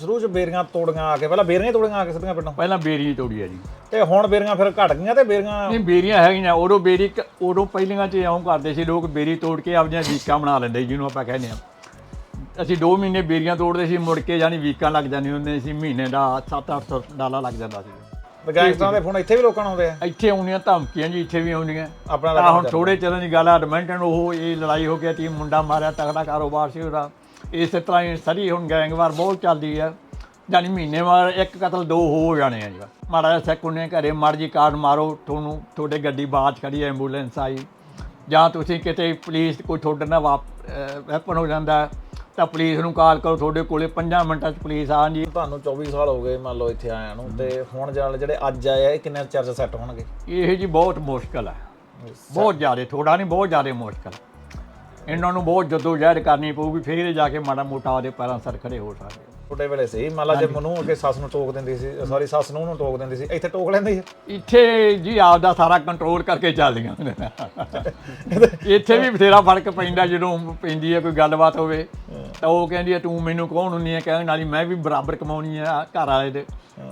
ਸ਼ੁਰੂ ਚ ਬੇਰੀਆਂ ਤੋੜੀਆਂ ਆ ਕੇ ਪਹਿਲਾਂ ਬੇਰੀਆਂ ਹੀ ਤੋੜੀਆਂ ਆ ਕੇ ਸਿੱਧੀਆਂ ਪਿੰਡੋਂ। ਪਹਿਲਾਂ ਬੇਰੀ ਤੋੜੀ ਆ ਜੀ। ਤੇ ਹੁਣ ਬੇਰੀਆਂ ਫਿਰ ਘਟ ਗਈਆਂ ਤੇ ਬੇਰੀਆਂ ਨਹੀਂ ਬੇਰੀਆਂ ਹੈਗੀਆਂ ਉਦੋਂ ਬੇਰੀ ਕ- ਉਦੋਂ ਪਹਿਲੀਆਂ ਚ ਇਉਂ ਕਰਦੇ ਸੀ ਲੋਕ ਬੇਰੀ ਤੋੜ ਕੇ ਆਪਣੀਆਂ ਵੀਕਾਂ ਬਣਾ ਲੈਂਦੇ ਸੀ, ਜਿਹਨੂੰ ਆਪਾਂ ਕਹਿੰਦੇ ਆ ਅਸੀਂ 2 ਮਹੀਨੇ ਬੇਰੀਆਂ ਤੋੜਦੇ ਸੀ ਮੁੜ ਕੇ ਜਾਨੀ ਵੀਕਾਂ ਲੱਗ ਜਾਂਦੀਆਂ ਹੁੰਦੀਆਂ ਸੀ ਮਹੀਨੇ ਦਾ 7-800 ਡਾਲਰ ਲੱਗ ਜਾਂਦਾ ਸੀ। ਗੈਂਗਸਟਰਾਂ ਦੇ ਫੋਨ ਇੱਥੇ ਵੀ ਲੋਕਾਂ ਨੂੰ ਆਉਂਦੇ ਆ? ਇੱਥੇ ਆਉਂਦੀਆਂ ਧਮਕੀਆਂ ਜੀ ਇੱਥੇ ਵੀ ਆਉਂਦੀਆਂ। ਆਪਣਾ ਤਾਂ ਹੁਣ ਥੋੜੇ ਚਿਰਾਂ ਦੀ ਗੱਲ ਆ ਐਡਮਿੰਟਨ ਉਹ ਇਹ ਲੜਾਈ ਹੋ ਗਿਆ ਤੀ ਮੁੰਡਾ ਮਾਰਿਆ ਤਗੜਾ ਕਾਰੋਬਾਰ ਸੀ ਉਹਦਾ। ਇਸੇ ਤਰ੍ਹਾਂ ਹੀ ਸਰੀ ਹੁਣ ਗੈਂਗਵਾਰ ਬਹੁਤ ਚੱਲਦੀ ਆ। ਜਾਨੀ ਮਹੀਨੇ ਬਾਅਦ ਇੱਕ ਕਤਲ ਦੋ ਹੋ ਜਾਣੇ ਆ ਜੀ। ਮਾੜਾ ਜਿਹਾ ਸੈਕੁੰਨੇ ਘਰੇ ਮਰ ਜੀ ਕਾਰਡ ਮਾਰੋ ਤੁਹਾਨੂੰ ਤੁਹਾਡੇ ਗੱਡੀ ਬਾਅਦ ਖੜੀ ਐਂਬੂਲੈਂਸ ਆਈ। ਜਾਂ ਤੁਸੀਂ ਕਿਤੇ ਪੁਲਿਸ ਕੋਈ ਤੁਹਾਡੇ ਨਾਲ ਵੈਪਨ ਹੋ ਜਾਂਦਾ ਤਾਂ ਪੁਲਿਸ ਨੂੰ ਕਾਲ ਕਰੋ ਤੁਹਾਡੇ ਕੋਲੇ 5 ਮਿੰਟਾਂ 'ਚ ਪੁਲਿਸ ਆ ਜੀ ਤੁਹਾਨੂੰ 24 ਸਾਲ ਹੋ ਗਏ ਮੰਨ ਲਓ ਇੱਥੇ ਆਇਆਂ ਨੂੰ ਤੇ ਹੁਣ ਜਿਹੜੇ ਅੱਜ ਆਏ ਆ ਇਹ ਕਿੰਨੇ ਚਰਚ ਸੈੱਟ ਹੋਣਗੇ? ਇਹ ਜੀ ਬਹੁਤ ਮੁਸ਼ਕਲ ਹੈ ਬਹੁਤ ਜ਼ਿਆਦਾ ਥੋੜਾ ਨਹੀਂ ਬਹੁਤ ਜ਼ਿਆਦਾ ਮੁਸ਼ਕਲ। ਇਹਨਾਂ ਨੂੰ ਬਹੁਤ ਜਦੋਜਹਿਦ ਕਰਨੀ ਪਊਗੀ ਫਿਰ ਇਹ ਜਾ ਕੇ ਮਾੜਾ ਮੋਟਾ ਉਹਦੇ ਪੈਰਾਂ ਸਰ ਖੜੇ ਹੋ ਸਕਦੇ ਛੋਟੇ ਵੇਲੇ ਸੀ ਮੰਨ ਲਾ ਜੇ ਮਨੂੰ ਅੱਗੇ ਸੱਸ ਨੂੰ ਟੋਕ ਦਿੰਦੀ ਸੀ ਸੌਰੀ ਸੱਸ ਨੂੰ ਉਹਨੂੰ ਟੋਕ ਦਿੰਦੀ ਸੀ ਇੱਥੇ ਟੋਕ ਲੈਂਦੀ ਸੀ ਇੱਥੇ ਜੀ ਆਪਦਾ ਸਾਰਾ ਕੰਟਰੋਲ ਕਰਕੇ ਚੱਲਦੀਆਂ ਇੱਥੇ ਵੀ ਬਥੇਰਾ ਫ਼ਰਕ ਪੈਂਦਾ ਜਦੋਂ ਪੈਂਦੀ ਹੈ ਕੋਈ ਗੱਲਬਾਤ ਹੋਵੇ ਤਾਂ ਉਹ ਕਹਿੰਦੀ ਹੈ ਤੂੰ ਮੈਨੂੰ ਕੌਣ ਹੁੰਨੀ ਹੈ ਕਹਿਣ ਵਾਲੀ ਮੈਂ ਵੀ ਬਰਾਬਰ ਕਮਾਉਣੀ ਆ ਘਰ ਵਾਲੇ ਦੇ।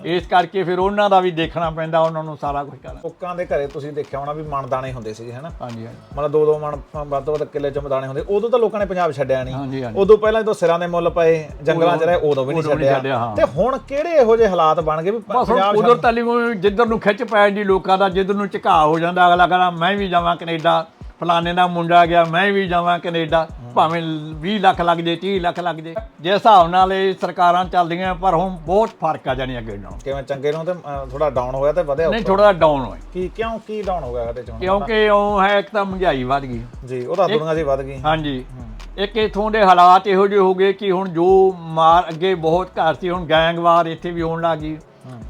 ਇਸ ਕਰਕੇ ਫਿਰ ਉਹਨਾਂ ਦਾ ਵੀ ਦੇਖਣਾ ਪੈਂਦਾ ਉਹਨਾਂ ਨੂੰ ਸਾਰਾ ਕੁਝ ਕਰਨਾ। ਲੋਕਾਂ ਦੇ ਘਰੇ ਤੁਸੀਂ ਦੇਖਿਆ ਹੋਣਾ ਵੀ ਮਣਦਾਣੇ ਹੁੰਦੇ ਸੀ ਹੈਨਾ? ਹਾਂਜੀ ਹਾਂਜੀ। ਮਤਲਬ ਦੋ ਦੋ ਮਣ ਵੱਧ ਤੋਂ ਵੱਧ ਕਿੱਲੇ ਚ ਮਦਾਣੇ ਹੁੰਦੇ। ਉਦੋਂ ਤਾਂ ਲੋਕਾਂ ਨੇ ਪੰਜਾਬ ਛੱਡਿਆ ਨਹੀਂ। ਹਾਂਜੀ ਹਾਂਜੀ। ਉਦੋਂ ਪਹਿਲਾਂ ਜਦੋਂ ਸਿਰਾਂ ਦੇ ਮੁੱਲ ਪਏ ਜੰਗਲਾਂ 'ਚ ਰਹੇ ਉਦੋਂ ਵੀ ਨਹੀਂ ਉਦੋਂ ਵੀ ਨਹੀਂ ਛੱਡਿਆ। ਛੱਡਿਆ, ਹਾਂ। ਤੇ ਹੁਣ ਕਿਹੜੇ ਇਹੋ ਜਿਹੇ ਹਾਲਾਤ ਬਣ ਗਏ ਵੀ ਪ- ਬਸ ਪੰਜਾਬ ਉਧਰ ਤਲੀ ਜਿੱਧਰ ਨੂੰ ਖਿੱਚ ਪੈ ਜਾਂਦੀ ਲੋਕਾਂ ਦਾ ਜਿੱਧਰ ਨੂੰ ਝੁਕਾ ਹੋ ਜਾਂਦਾ ਅਗਲਾ ਕਹਿੰਦਾ ਮੈਂ ਵੀ ਜਾਵਾਂ ਕੈਨੇਡਾ। ਫਲਾਣੇ ਦਾ ਮੁੰਡਾ ਗਿਆ ਮੈਂ ਵੀ ਜਾਵਾਂ ਕੈਨੇਡਾ ਭਾਵੇਂ 20 ਲੱਖ ਲੱਗ ਜੇ 30 ਲੱਖ ਲੱਗ ਜੇ। ਜਿਸ ਹਿਸਾਬ ਨਾਲ ਇਹ ਸਰਕਾਰਾਂ ਚੱਲਦੀਆਂ ਪਰ ਹੁਣ ਬਹੁਤ ਫ਼ਰਕ ਆ ਜਾਣੀ ਅੱਗੇ ਨਾਲੋਂ। ਕਿਵੇਂ ਚੰਗੇ ਨੂੰ ਤੇ ਥੋੜਾ ਡਾਊਨ ਹੋਇਆ ਤੇ ਵਧਿਆ ਨਹੀਂ ਥੋੜਾ ਡਾਊਨ ਹੋਏ ਕੀ ਕਿਉਂ ਕੀ ਡਾਊਨ ਹੋ ਗਿਆ ਇਹਦੇ ਚ ਕਿਉਂਕਿ ਉਹ ਹੈ ਇੱਕ ਤਾਂ ਮਹਿੰਗਾਈ ਵੱਧ ਗਈ। ਜੀ ਉਹ ਤਾਂ ਦੁਨੀਆ ਦੀ ਵੱਧ ਗਈ। ਹਾਂਜੀ। ਇੱਕ ਇਥੋਂ ਦੇ ਹਾਲਾਤ ਇਹੋ ਜਿਹੇ ਹੋ ਗਏ ਕਿ ਹੁਣ ਜੋ ਮਾਰ ਅੱਗੇ ਬਹੁਤ ਘਰ ਸੀ ਹੁਣ ਗੈਂਗਵਾਰ ਇੱਥੇ ਵੀ ਹੋਣ ਲੱਗ ਗਈ।